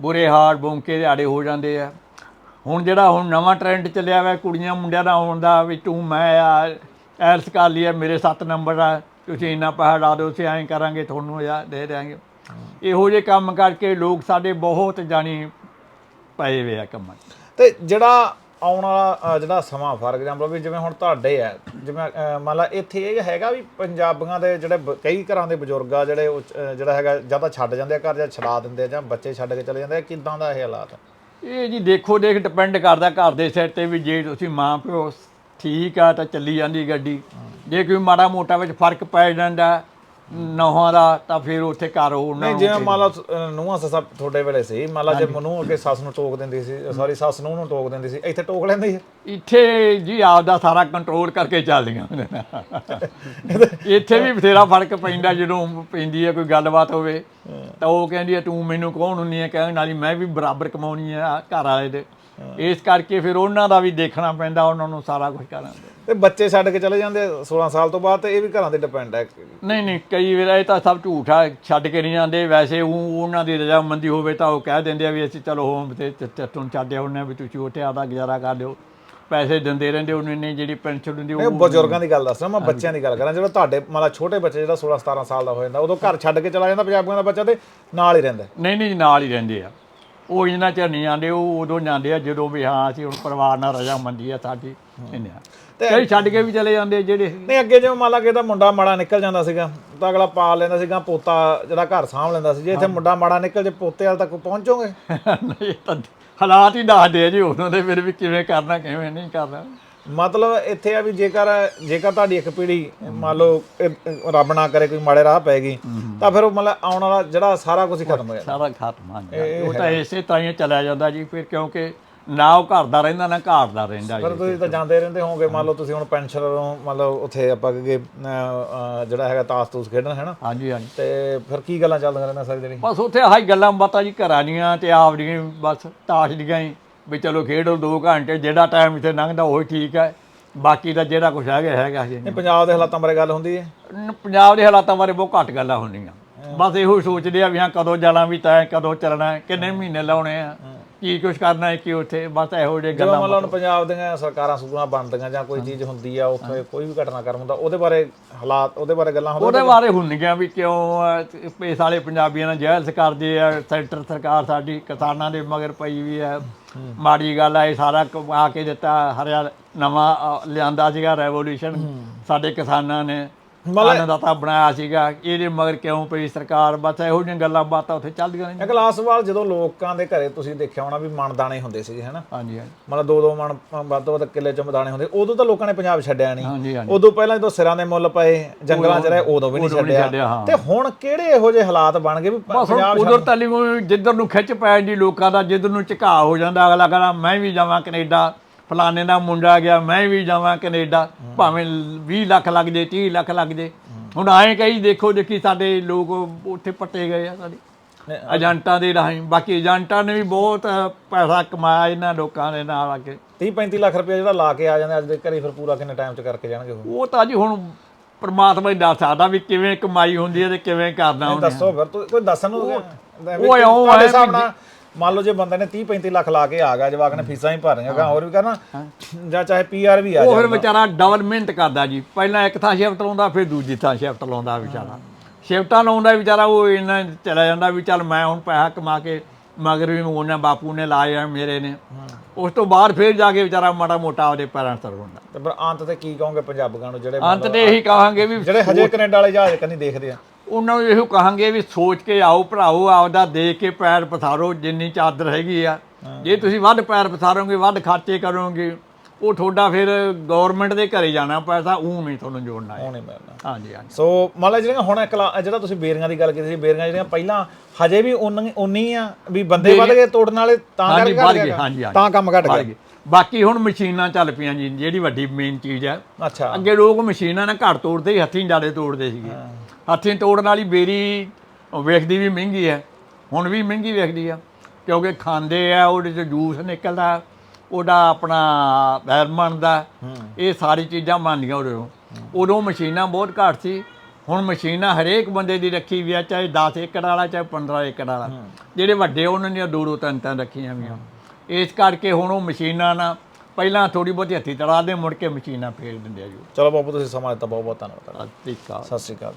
ਬੁਰੇ ਹਾਲ ਬੌਂਕੇ ਦੇ ਆੜੇ ਹੋ ਜਾਂਦੇ ਆ। ਹੁਣ ਜਿਹੜਾ ਹੁਣ ਨਵਾਂ ਟ੍ਰੈਂਡ ਚੱਲਿਆ ਵਾ, ਕੁੜੀਆਂ ਮੁੰਡਿਆਂ ਦਾ ਆਉਣ ਦਾ ਵੀ ਤੂੰ, ਮੈਂ ਆ, ਐਲਸ ਕਰ ਲਈ ਆ, ਮੇਰੇ 7 ਨੰਬਰ ਆ, ਤੁਸੀਂ ਇੰਨਾ ਪੈਸਾ ਲਾ ਦਿਓ, ਅਸੀਂ ਐਂ ਕਰਾਂਗੇ, ਤੁਹਾਨੂੰ ਆ, ਦੇ ਦਿਆਂਗੇ। ਇਹੋ ਜਿਹੇ ਕੰਮ ਕਰਕੇ ਲੋਕ ਸਾਡੇ ਬਹੁਤ ਜਾਣੀ ਪਏ ਵੇ ਆ ਕੰਮਾਂ 'ਚ। ਤੇ ਜਿਹੜਾ ਆਉਣ ਵਾਲਾ ਅਹ, ਜਿਹੜਾ ਸਮਾਂ ਫਾਰ ਐਗਜ਼ਾਮਪਲ ਵੀ ਜਿਵੇਂ ਹੁਣ ਤੁਹਾਡੇ ਆ ਜਿਵੇਂ ਅਹ, ਮੰਨ ਲਾ ਇੱਥੇ ਇਹ ਹੈਗਾ ਵੀ ਪੰਜਾਬੀਆਂ ਦੇ ਜਿਹੜੇ ਬ- ਕਈ ਘਰਾਂ ਦੇ ਬਜ਼ੁਰਗ ਆ ਜਿਹੜੇ ਉਹ, ਅਹ, ਜਿਹੜਾ ਹੈਗਾ ਜਾਂ ਤਾਂ ਛੱਡ ਜਾਂਦੇ ਆ ਘਰ ਜਾਂ ਛਡਾ ਦਿੰਦੇ ਆ ਜਾਂ ਬੱਚੇ ਛੱਡ ਕੇ ਚਲੇ ਜਾਂਦੇ ਆ ਕਿਦਾਂ ਦਾ ਇਹ ਹਾਲਾਤ? ਆ ਇਹ ਜੀ ਦੇਖੋ ਦੇਖ ਡਿਪੈਂਡ ਕਰਦਾ ਘਰ ਦੇ ਸਿਰ ਤੇ ਵੀ ਜੇ ਤੁਸੀਂ ਮਾਂ ਪਿਓ ਠੀਕ ਆ ਤਾਂ ਚੱਲੀ ਜਾਂਦੀ ਗੱਡੀ। ਜੇ ਕੋਈ ਮਾੜਾ ਮੋਟਾ ਵਿੱਚ ਫ਼ਰਕ ਪੈ ਜਾਂਦਾ ਨੌਹਾਂ ਦਾ ਤਾਂ ਫਿਰ ਉੱਥੇ ਘਰ ਹੋਣਾ ਨਹੀਂ ਜਿਵੇਂ ਮੰਨ ਲਾ ਨੂੰਹਾਂ ਸੱਸਾਂ ਤੁਹਾਡੇ ਵੇਲੇ ਸੀ। ਮੰਨ ਜੇ ਮਨੂੰ ਅੱਗੇ ਸੱਸ ਨੂੰ ਟੋਕ ਦਿੰਦੀ ਸੀ ਸੌਰੀ ਸੱਸ ਨੂੰ ਨੂੰ ਟੋਕ ਦਿੰਦੀ ਸੀ ਇੱਥੇ ਟੋਕ ਲੈਂਦੀ ਹੈ? ਇੱਥੇ ਜੀ ਆਪਦਾ ਸਾਰਾ ਕੰਟਰੋਲ ਕਰਕੇ ਚੱਲਦੀਆਂ। ਇੱਥੇ ਵੀ ਬਥੇਰਾ ਫ਼ਰਕ ਪੈਂਦਾ ਜਦੋਂ ਪੈਂਦੀ ਹੈ ਕੋਈ ਗੱਲਬਾਤ ਹੋਵੇ। ਤਾਂ ਉਹ ਕਹਿੰਦੀ ਹੈ ਤੂੰ ਮੈਨੂੰ ਕੌਣ ਹੁੰਨੀ ਹੈ? ਕਹਿਣ ਵਾਲੀ ਮੈਂ ਵੀ ਬਰਾਬਰ ਕਮਾਉਣੀ ਹੈ ਘਰ ਵਾਲੇ ਦੇ। ਇਸ ਕਰਕੇ ਫਿਰ ਉਹਨਾਂ ਦਾ ਵੀ ਦੇਖਣਾ ਪੈਂਦਾ ਉਹਨਾਂ ਨੂੰ ਸਾਰਾ ਕੁਝ ਕਰਨਾ ਪੈਂਦਾ ਤੇ ਬੱਚੇ ਛੱਡ ਕੇ ਚਲੇ ਜਾਂਦੇ ਆ 16 ਸਾਲ ਤੋਂ ਬਾਅਦ ਤੇ ਇਹ ਵੀ ਘਰਾਂ ਤੇ ਡਿਪੈਂਡ ਹੈ ਨਹੀਂ ਨਹੀਂ ਕਈ ਵਾਰ ਇਹ ਤਾਂ ਸਭ ਝੂਠ ਆ ਛੱਡ ਕੇ ਨਹੀਂ ਜਾਂਦੇ। ਵੈਸੇ ਉਹ ਉਹਨਾਂ ਦੀ ਰਜ਼ਾਮੰਦੀ ਹੋਵੇ ਤਾਂ ਉਹ ਕਹਿ ਦਿੰਦੇ ਆ ਵੀ ਅਸੀਂ ਚਲੋ ਹੋਮ ਤੇ ਤੁਹਾਨੂੰ ਛੱਡਿਆ ਹੁੰਨੇ ਵੀ ਤੁਸੀਂ ਉੱਥੇ ਆਦਾ ਗੁਜ਼ਾਰਾ ਕਰ ਲਿਓ ਪੈਸੇ ਦਿੰਦੇ ਰਹਿੰਦੇ ਉਹਨੂੰ ਇੰਨੀ ਜਿਹੜੀ ਪੈਨਸ਼ਨ ਹੁੰਦੀ ਉਹ ਬਜ਼ੁਰਗਾਂ ਦੀ ਗੱਲ ਦੱਸ ਰਿਹਾ ਮੈਂ ਬੱਚਿਆਂ ਦੀ ਗੱਲ ਕਰਾਂ। ਜਿਹੜਾ ਤੁਹਾਡੇ ਮੰਨ ਲਾ ਛੋਟੇ ਬੱਚੇ ਜਿਹੜਾ 16 17 ਸਾਲ ਦਾ ਹੋ ਜਾਂਦਾ ਉਦੋਂ ਘਰ ਛੱਡ ਕੇ ਚਲਾ ਜਾਂਦਾ ਪੰਜਾਬੀਆਂ ਦਾ ਬੱਚਾ ਤੇ ਨਾਲ ਹੀ ਰਹਿੰਦਾ। ਨਹੀਂ ਨਹੀਂ ਨਾਲ ਹੀ ਰਹਿੰਦੇ ਆ। ਉਹ ਇਹਨਾਂ ਚ ਨਹੀਂ ਜਾਂਦੇ ਉਹ ਉਦੋਂ ਜਾਂਦੇ ਆ ਜਦੋਂ ਵੀ ਹਾਂ ਅਸੀਂ ਹੁਣ ਪਰਿਵਾਰ ਨਾਲ ਰਜ਼ਾਮੰਦੀ ਆ ਸਾਡੀ ਆ ਕਈ ਛੱਡ ਕੇ ਵੀ ਚਲੇ ਜਾਂਦੇ ਆ ਜਿਹੜੇ ਨਹੀਂ ਅੱਗੇ ਜਿਵੇਂ ਮੰਨ ਲਾ ਕਿ ਇਹਦਾ ਮੁੰਡਾ ਮਾੜਾ ਨਿਕਲ ਜਾਂਦਾ ਸੀਗਾ ਤਾਂ ਅਗਲਾ ਪਾਲ ਲੈਂਦਾ ਸੀਗਾ ਪੋਤਾ ਜਿਹੜਾ ਘਰ ਸਾਂਭ ਲੈਂਦਾ ਸੀ। ਜੇ ਇੱਥੇ ਮੁੰਡਾ ਮਾੜਾ ਨਿਕਲ ਜੇ ਪੋਤੇ ਵਾਲ ਤੱਕ ਪਹੁੰਚੋਗੇ? ਨਹੀਂ ਤਾਂ ਹਾਲਾਤ ਹੀ ਦੱਸਦੇ ਜੀ ਉਹਨਾਂ ਦੇ ਫਿਰ ਵੀ ਕਿਵੇਂ ਕਰਨਾ ਕਿਵੇਂ ਨਹੀਂ ਕਰਨਾ। ਮਤਲਬ ਇੱਥੇ ਆ ਵੀ ਜੇਕਰ ਜੇਕਰ ਤੁਹਾਡੀ ਇੱਕ ਪੀੜ੍ਹੀ ਮੰਨ ਲਓ ਰੱਬ ਨਾ ਕਰੇ ਕੋਈ ਮਾੜੇ ਰਾਹ ਪੈ ਗਈ ਤਾਂ ਫਿਰ ਉਹ ਮਤਲਬ ਆਉਣ ਵਾਲਾ ਜਿਹੜਾ ਸਾਰਾ ਕੁਝ ਹੀ ਖਤਮ ਹੋ ਜਾਂਦਾ। ਸਾਰਾ ਖਤਮ ਆ ਜਾਂਦਾ ਉਹ ਤਾਂ ਇਸੇ ਤਰ੍ਹਾਂ ਹੀ ਚਲਿਆ ਜਾਂਦਾ ਜੀ ਫਿਰ ਕਿਉਂਕਿ ਨਾ ਉਹ ਘਰ ਦਾ ਰਹਿੰਦਾ ਨਾ ਘਾਟ ਦਾ ਰਹਿੰਦਾ ਪਰ ਤੁਸੀਂ ਤਾਂ ਜਾਂਦੇ ਰਹਿੰਦੇ ਹੋਵੋਗੇ ਮੰਨ ਲਓ ਤੁਸੀਂ ਹੁਣ ਪੈਨਸ਼ਨਰ ਹੋ ਮਤਲਬ ਉੱਥੇ ਆਪਾਂ ਕਹੇ ਜਿਹੜਾ ਹੈਗਾ ਤਾਸ ਤੂਸ ਖੇਡਣ ਹੈ ਨਾ? ਹਾਂਜੀ ਹਾਂਜੀ। ਤੇ ਫਿਰ ਕੀ ਗੱਲਾਂ ਚੱਲਦੀਆਂ ਰਹਿੰਦੀਆਂ ਸਾਰੀ ਜਿਹੜੀ ਬਸ ਉੱਥੇ ਆਹੀ ਗੱਲਾਂ ਬਾਤਾਂ ਜੀ ਘਰਾਂ ਦੀਆਂ ਤੇ ਆਪਦੀਆਂ ਹੀ ਬਸ ਤਾਸ਼ ਦੀਆਂ ਹੀ ਵੀ ਚਲੋ ਖੇਡੋ 2 ਘੰਟੇ ਜਿਹੜਾ ਟਾਈਮ ਇੱਥੇ ਲੰਘਦਾ ਉਹ ਠੀਕ ਹੈ। ਬਾਕੀ ਦਾ ਜਿਹੜਾ ਕੁਝ ਹੈਗਾ ਹੈਗਾ ਜੀ। ਇਹ ਪੰਜਾਬ ਦੇ ਹਾਲਾਤਾਂ ਬਾਰੇ ਗੱਲ ਹੁੰਦੀ ਹੈ? ਪੰਜਾਬ ਦੇ ਹਾਲਾਤਾਂ ਬਾਰੇ ਬਹੁਤ ਘੱਟ ਗੱਲਾਂ ਹੁੰਦੀਆਂ। ਬਸ ਇਹੋ ਸੋਚਦੇ ਆ ਵੀ ਹਾਂ ਕਦੋਂ ਜਾਣਾ ਵੀ ਤੈਂ ਕਦੋਂ ਚੱਲਣਾ ਕਿੰਨੇ ਮਹੀਨੇ ਲਾਉਣੇ ਆ। ਕੀ ਕੁਝ ਕਰਨਾ ਹੈ ਕੀ ਉੱਥੇ ਬਸ ਇਹੋ ਜਿਹੇ ਜਦੋਂ ਗੱਲਾਂ ਮੰਨ ਲਓ ਹੁਣ ਪੰਜਾਬ ਦੀਆਂ ਸਰਕਾਰਾਂ ਸੂਰਾਂ ਬਣਦੀਆਂ ਜਾਂ ਕੋਈ ਚੀਜ਼ ਹੁੰਦੀ ਆ ਉੱਥੇ ਕੋਈ ਵੀ ਘਟਨਾ ਕਰਮ ਹੁੰਦਾ ਉਹਦੇ ਬਾਰੇ ਹਾਲਾਤ ਉਹਦੇ ਬਾਰੇ ਗੱਲਾਂ ਹੁੰਦੀਆਂ ਉਹਦੇ ਬਾਰੇ ਹੁੰਦੀਆਂ ਵੀ ਕਿਉਂ ਅਹ, ਇਸ ਵਾਲੇ ਪੰਜਾਬੀਆਂ ਨਾਲ ਜਹਿਲਸ ਕਰਦੇ ਆ ਸੈਂਟਰ ਸਰਕਾਰ ਸਾਡੀ ਕਿਸਾਨਾਂ ਦੇ ਮਗਰ ਪਈ ਵੀ ਹੈ। ਮਾੜੀ ਗੱਲ ਆ ਇਹ ਸਾਰਾ ਆ ਕੇ ਦਿੱਤਾ ਹਰਿਆ ਨਵਾਂ ਲਿਆਂਦਾ ਸੀਗਾ ਰੈਵੋਲੂਸ਼ਨ ਸਾਡੇ ਕਿਸਾਨਾਂ ਨੇ। ਅੰਨਦਾਤਾ ਬਣਾਇਆ ਸੀਗਾ ਇਹਦੇ ਮਗਰ ਕਿਉਂ ਪਈ ਸਰਕਾਰ? ਬਸ ਇਹੋ ਜਿਹੀਆਂ ਗੱਲਾਂ ਬਾਤਾਂ ਉੱਥੇ ਚੱਲਦੀਆਂ ਨੇ ਇੱਕ ਲਾਸਟ ਸਵਾਲ ਜਦੋਂ ਲੋਕਾਂ ਦੇ ਘਰੇ ਤੁਸੀਂ ਦੇਖਿਆ ਹੋਣਾ ਵੀ ਮਣ ਦਾਣੇ ਹੁੰਦੇ ਸੀ ਹੈਨਾ? ਹਾਂਜੀ ਹਾਂਜੀ। ਮਤਲਬ ਦੋ ਦੋ ਮਣ ਵੱਧ ਤੋਂ ਵੱਧ ਕਿੱਲੇ ਚ ਦਾਣੇ ਹੁੰਦੇ। ਉਦੋਂ ਤਾਂ ਲੋਕਾਂ ਨੇ ਪੰਜਾਬ ਛੱਡਿਆ ਨਹੀਂ ਹਾਂਜੀ ਹਾਂਜੀ। ਉਦੋਂ ਪਹਿਲਾਂ ਜਦੋਂ ਸਿਰਾਂ ਦੇ ਮੁੱਲ ਪਏ ਜੰਗਲਾਂ 'ਚ ਰਹੇ ਉਦੋਂ ਵੀ ਨਹੀਂ ਛੱਡਿਆ। ਤੇ ਹੁਣ ਕਿਹੜੇ ਇਹੋ ਜਿਹੇ ਹਾਲਾਤ ਬਣ ਗਏ ਵੀ ਪੰਜਾਬ ਵਾਲੀ ਨੂੰ ਜਿੱਧਰ ਨੂੰ ਖਿੱਚ ਪੈ ਜਾਂਦੀ ਲੋਕਾਂ ਦਾ ਜਿੱਧਰ ਨੂੰ ਝੁਕਾਅ ਹੋ ਜਾਂਦਾ ਅਗਲਾ ਕਹਿੰਦਾ ਮੈਂ ਵੀ ਜਾਵਾਂ ਕੈਨੇਡਾ। ਫਲਾਣੇ ਦਾ ਮੁੰਡਾ ਗਿਆ ਮੈਂ ਵੀ ਜਾਵਾਂ ਕੈਨੇਡਾ ਭਾਵੇਂ 20 ਲੱਖ ਲੱਗ ਜੇ 30 ਲੱਖ ਲੱਗ ਜੇ। ਹੁਣ ਆਏ ਕਈ ਦੇਖੋ ਦੇਖੀ ਸਾਡੇ ਲੋਕ ਉੱਥੇ ਪੱਟੇ ਗਏ ਆ ਸਾਡੇ। ਏਜੰਟਾਂ ਦੇ ਰਾਹੀਂ। ਬਾਕੀ ਏਜੰਟਾਂ ਨੇ ਵੀ ਬਹੁਤ ਪੈਸਾ ਕਮਾਇਆ ਇਹਨਾਂ ਲੋਕਾਂ ਦੇ ਨਾਲ ਆ ਕੇ। 30 35 ਲੱਖ ਰੁਪਏ ਜਿਹੜਾ ਲਾ ਕੇ ਆ ਜਾਂਦੇ ਅੱਜ ਦੇ ਘਰੇ ਫਿਰ ਪੂਰਾ ਕਿੰਨੇ ਟਾਈਮ 'ਚ ਕਰਕੇ ਜਾਣਗੇ ਉਹ? ਉਹ ਤਾਂ ਜੀ ਹੁਣ ਪ੍ਰਮਾਤਮਾ ਹੀ ਦੱਸ ਸਕਦਾ ਵੀ ਕਿਵੇਂ ਕਮਾਈ ਹੁੰਦੀ ਹੈ ਤੇ ਕਿਵੇਂ ਕਰਨਾ ਉਹਨੇ ਦੱਸੋ ਫਿਰ ਤੂੰ ਕੋਈ ਦੱਸਣ ਨੂੰ ਉਹ ਇਉਂ ਤੁਹਾਡੇ ਹੈ ਹਿਸਾਬ ਨਾਲ ਮੰਨ ਲਓ ਜੇ ਬੰਦੇ ਨੇ 30 35 ਲੱਖ ਲਾ ਕੇ ਆ ਗਿਆ ਜਵਾਕ ਨੇ ਫੀਸਾਂ ਹੀ ਭਰਨੀਆਂ ਗਾ ਹੋਰ ਵੀ ਕਰਨਾ ਜਾਂ ਚਾਹੇ ਪੀਆਰ ਵੀ ਆ ਉਹ ਫਿਰ ਵਿਚਾਰਾ ਡਬਲ ਮਿਹਨਤ ਕਰਦਾ ਜੀ। ਪਹਿਲਾਂ ਇੱਕ ਥਾਂ ਸ਼ਿਫਟ ਲਾਉਂਦਾ ਫਿਰ ਦੂਜੀ ਥਾਂ ਸ਼ਿਫਟ ਲਾਉਂਦਾ ਵਿਚਾਰਾ। ਸ਼ਿਫਟਾਂ ਲਾਉਂਦਾ ਵਿਚਾਰਾ ਉਹ ਇਹਨਾਂ ਚਲਾ ਜਾਂਦਾ ਵੀ ਚੱਲ ਮੈਂ ਹੁਣ ਪੈਸਾ ਕਮਾ ਕੇ ਮਗਰ ਵੀ ਉਹਨਾਂ ਬਾਪੂ ਨੇ ਲਾਇਆ ਮੇਰੇ ਨੇ। ਉਸ ਤੋਂ ਬਾਅਦ ਫਿਰ ਜਾ ਕੇ ਵਿਚਾਰਾ ਮਾੜਾ ਮੋਟਾ ਉਹਦੇ ਪੈਰਾਂ ਤੇ ਹੁੰਦਾ ਤੇ ਫਿਰ ਅੰਤ ਤੇ ਕੀ ਕਹੋਗੇ ਪੰਜਾਬੀਆਂ ਨੂੰ ਜਿਹੜੇ ਅੰਤ ਤੇ ਇਹੀ ਕਹਾਂਗੇ ਵੀ ਜਿਹੜੇ ਹਜੇ ਕੈਨੇਡਾ ਵਾਲੇ ਜਹਾਜ਼ ਕੰਨੀ ਦੇਖਦੇ ਆ। ਉਹਨਾਂ ਨੂੰ ਇਹੋ ਕਹਾਂਗੇ ਵੀ ਸੋਚ ਕੇ ਆਓ ਭਰਾਓ ਆਪਦਾ ਦੇਖ ਕੇ ਪੈਰ ਪਸਾਰੋ ਜਿੰਨੀ ਚਾਦਰ ਹੈਗੀ ਆ। ਜੇ ਤੁਸੀਂ ਵੱਧ ਪੈਰ ਪਸਾਰੋਗੇ ਵੱਧ ਖਰਚੇ ਕਰੋਗੇ ਉਹ ਤੁਹਾਡਾ ਫਿਰ ਗਵਰਨਮੈਂਟ ਦੇ ਘਰੇ ਜਾਣਾ ਪੈਸਾ ਉਹ ਨਹੀਂ ਤੁਹਾਨੂੰ ਜੋੜਨਾ ਹੈ। ਮਿਲਣਾ। ਹਾਂਜੀ ਹਾਂਜੀ। ਸੋ ਮੰਨ ਲਓ ਜਿਹੜੀਆਂ ਹੁਣ ਜਿਹੜਾ ਤੁਸੀਂ ਬੇਰੀਆਂ ਦੀ ਗੱਲ ਕੀਤੀ ਸੀ ਬੇਰੀਆਂ ਜਿਹੜੀਆਂ ਪਹਿਲਾਂ ਹਜੇ ਵੀ ਉਨੀ ਉਨੀ ਆ ਵੀ ਬੰਦੇ ਵੱਧ ਗਏ ਤੋੜਨ ਵਾਲੇ ਤਾਂ ਕਰਕੇ ਤਾਂ ਕੰਮ ਘਟ ਗਏ। ਬਾਕੀ ਹੁਣ ਮਸ਼ੀਨਾਂ ਚੱਲ ਪਈਆਂ ਜੀ ਜਿਹੜੀ ਵੱਡੀ ਮੇਨ ਚੀਜ਼ ਹੈ ਅੱਛਾ। ਅੱਗੇ ਲੋਕ ਮਸ਼ੀਨਾਂ ਨਾਲ ਘੱਟ ਤੋੜਦੇ ਸੀ ਹੱਥੀਂ ਜ਼ਿਆਦਾ ਤੋੜਦੇ ਸੀਗੇ। ਹੱਥੀਂ ਤੋੜਨ ਵਾਲੀ ਬੇਰੀ ਵੇਖਦੀ ਵੀ ਮਹਿੰਗੀ ਹੈ ਹੁਣ ਵੀ ਮਹਿੰਗੀ ਵੇਖਦੀ ਆ ਕਿਉਂਕਿ ਖਾਂਦੇ ਆ ਉਹਦੇ ਚ ਜੂਸ ਨਿਕਲਦਾ ਉਹਦਾ ਆਪਣਾ ਬੈਰ ਬਣਦਾ ਇਹ ਸਾਰੀ ਚੀਜ਼ਾਂ ਬਣਦੀਆਂ ਉਦੋਂ ਉਦੋਂ ਮਸ਼ੀਨਾਂ ਬਹੁਤ ਘੱਟ ਸੀ ਹੁਣ ਮਸ਼ੀਨਾਂ ਹਰੇਕ ਬੰਦੇ ਦੀ ਰੱਖੀ ਵੀ ਆ ਚਾਹੇ 10 ਏਕੜ ਵਾਲਾ ਚਾਹੇ 15 ਏਕੜ ਵਾਲਾ। ਜਿਹੜੇ ਵੱਡੇ ਉਹਨਾਂ ਦੀਆਂ ਦੋ ਦੋ ਤਿੰਨ ਤਿੰਨ ਰੱਖੀਆਂ ਵੀਆਂ ਇਸ ਕਰਕੇ ਹੁਣ ਉਹ ਮਸ਼ੀਨਾਂ ਨਾਲ ਪਹਿਲਾਂ ਥੋੜੀ ਬਹੁਤੀ ਹੱਥੀ ਤੜਾ ਦੇ ਮੁੜ ਕੇ ਮਸ਼ੀਨਾਂ ਫੇਰ ਦਿੰਦੇ ਆ ਜੀ ਚਲੋ ਬਾਬੂ ਤੁਸੀਂ ਸਮਾਂ ਦਿੱਤਾ ਬਹੁਤ ਬਹੁਤ ਧੰਨਵਾਦ ਠੀਕ ਆ ਸਤਿ ਸ਼੍ਰੀ ਅਕਾਲ ਜੀ।